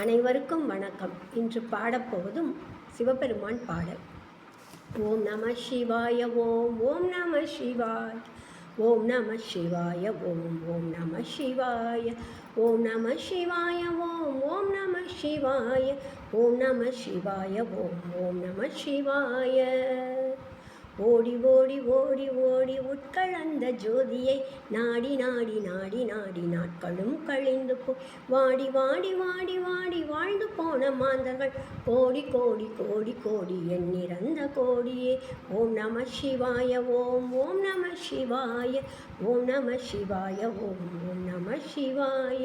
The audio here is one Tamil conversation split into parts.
அனைவருக்கும் வணக்கம். இன்று பாடப்போவதும் சிவபெருமான் பாடல். ஓம் நம சிவாய ஓம் ஓம் நம சிவாய். ஓம் நம சிவாய ஓம் ஓம் நம சிவாய. ஓம் நம சிவாய ஓம் ஓம் நம சிவாய. ஓம் நம சிவாய ஓம் ஓம் நம சிவாய. ஓடி ஓடி ஓடி ஓடி உட்கழந்த ஜோதியை நாடி நாடி நாடி நாடி நாட்களும் கழிந்து போ. வாடி வாடி வாடி வாடி வாழ்ந்து போன மாந்தர்கள். கோடி கோடி கோடி கோடி எண்ணிறந்த கோடியே. ஓம் நம சிவாய ஓம் ஓம் நம சிவாய ஓம் நம சிவாய ஓம் ஓம் நம சிவாய.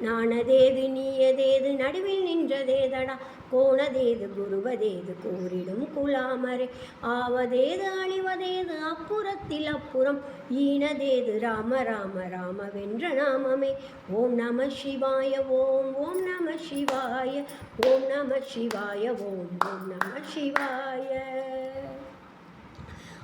நானதேது நீயதேது நடுவில் நின்றதேதடா. கோணதேது குருவதேது கூறிடும் குலாமரே. ஆவதேது அழிவதேது அப்புறத்தில் அப்புறம். ஈனதேது ராம ராம ராம வென்ற நாமமே. ஓம் நம சிவாய ஓம் ஓம் நம சிவாய. ஓம் நம சிவாய ஓம் ஓம் நம சிவாய.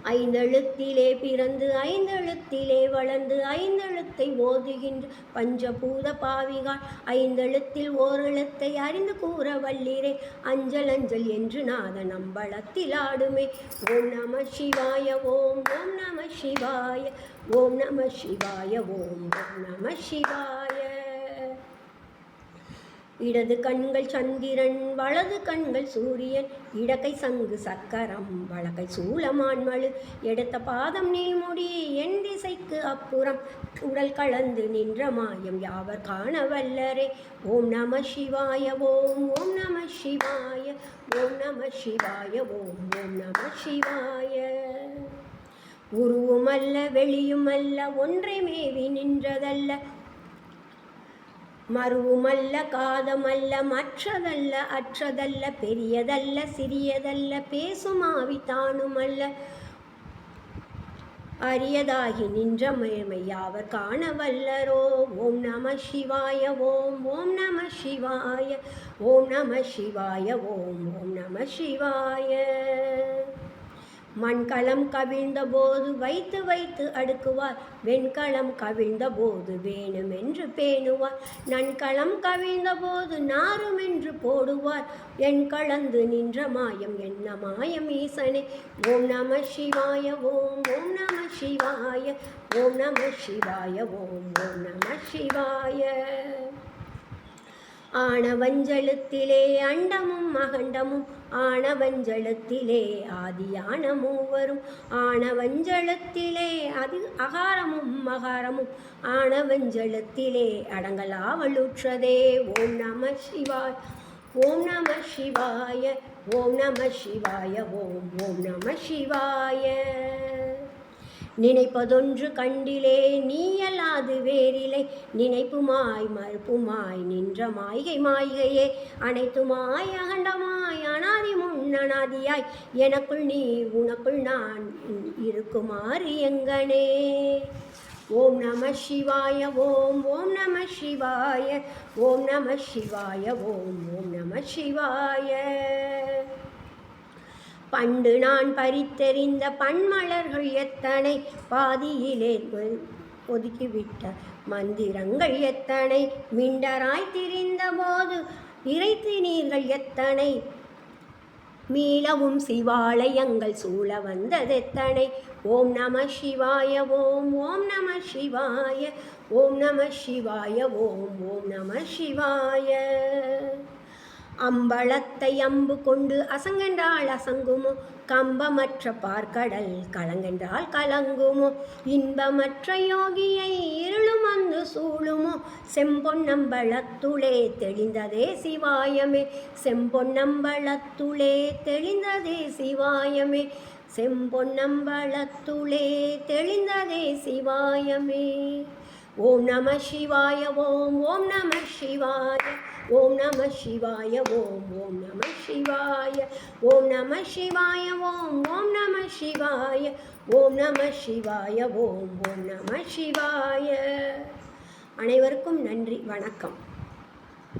ஐந்தெழுத்திலே பிறந்து ஐந்தெழுத்திலே வளர்ந்து ஐந்தெழுத்தை ஓதுகின்ற பஞ்சபூத பாவிகால் ஐந்தெழுத்தில் ஓரெழுத்தை அறிந்து கூற வல்லிரே அஞ்சல் அஞ்சல் என்று நாத நம்பளத்தில் ஆடுமே. ஓம் நம சிவாய ஓம் ஓம் நம சிவாய ஓம் நம சிவாய ஓம் ஓம் நம சிவாய. இடது கண்கள் சந்திரன் வலது கண்கள் சூரியன் இடக்கை சங்கு சக்கரம் வழக்கை சூளமான்மழு எடுத்த பாதம் நீள்முடி என் திசைக்கு அப்புறம் உடல் கலந்து நின்ற மாயம் யாவர் காண வல்லரே. ஓம் நம சிவாய ஓம் ஓம் நம சிவாய ஓம் நம சிவாய ஓம் ஓம் நம சிவாய. உருவுமல்ல வெளியுமல்ல ஒன்றை மேவி நின்றதல்ல. மருவுமல்ல காதமல்ல மற்றதல்ல அற்றதல்ல பெரியதல்ல சிறியதல்ல பேசுமாவி தானுமல்ல. அரியதாகி நின்ற மேமையாவர் காண வல்லரோ ஓம் நம சிவாய ஓம் ஓம் நம சிவாய ஓம் நம சிவாய ஓம் ஓம் நம சிவாய. மண்களம் கவிழ்ந்த போது வைத்து வைத்து அடுக்குவார். வெண்களம் கவிழ்ந்த போது வேணுமென்று பேணுவார். நன்களம் கவிழ்ந்த போது நாருமென்று போடுவார். என் கலந்து நின்ற மாயம் என்ன மாயம் ஈசனே. ஓம் நம சிவாய ஓம் ஓம் நம சிவாய ஓம் நம சிவாய ஓம் ஓம் நம சிவாய. ஆணவஞ்சலத்திலே அண்டமும் அகண்டமும் ஆணவஞ்சலத்திலே ஆதியான மூவரும் ஆணவஞ்சலத்திலே அது அகாரமும் மகாரமும் ஆணவஞ்சலத்திலே அடங்கலாவலுற்றதே. ஓம் நம சிவாய் ஓம் நம சிவாய ஓம் நம சிவாய ஓம் ஓம் நம சிவாய. நினைப்பதொன்று கண்டிலே நீயல்லாது வேறிலை நினைப்புமாய் மறுப்புமாய் நின்ற மாய்கை மாய்கையே அனைத்துமாய் அகண்டமாய் அனாதி முன்னனாதியாய் எனக்குள் நீ உனக்குள் நான் இருக்குமாறு எங்கனே. ஓம் நம சிவாய ஓம் ஓம் நம சிவாய ஓம் நம சிவாய ஓம் ஓம் நம சிவாய. பண்டு நான் பறித்தெறிந்த பன்மலர்கள் எத்தனை? பாதியிலே ஒதுக்கிவிட்ட மந்திரங்கள் எத்தனை? மிண்டராய் திரிந்த போது இறைத்தினீர்கள் எத்தனை? மீளவும் சிவாலயங்கள் சூழ வந்ததெத்தனை ஓம் நம சிவாய ஓம் ஓம் நம சிவாய ஓம் நம சிவாய ஓம் ஓம் நம சிவாய. அம்பளத்தை அம்பு கொண்டு அசங்கென்றால் அசங்குமோ? கம்பமற்ற பார்க்கடல் கலங்கென்றால் கலங்குமோ? இன்பமற்ற யோகியை இருளும் வந்து சூழுமோ? செம்பொன்னம்பளத்துளே தெளிந்ததே சிவாயமே. செம்பொன்னம்பளத்துளே தெளிந்ததே சிவாயமே. செம்பொன்னம்பளத்துளே தெளிந்ததே சிவாயமே. ஓம் நம சிவாய ஓம் ஓம் நம சிவாய ஓம் நம சிவாய ஓம் ஓம் நம சிவாய ஓம் நம சிவாய ஓம் ஓம் நம சிவாய ஓம் நம சிவாய ஓம் ஓம் நம சிவாய. அனைவருக்கும் நன்றி வணக்கம்.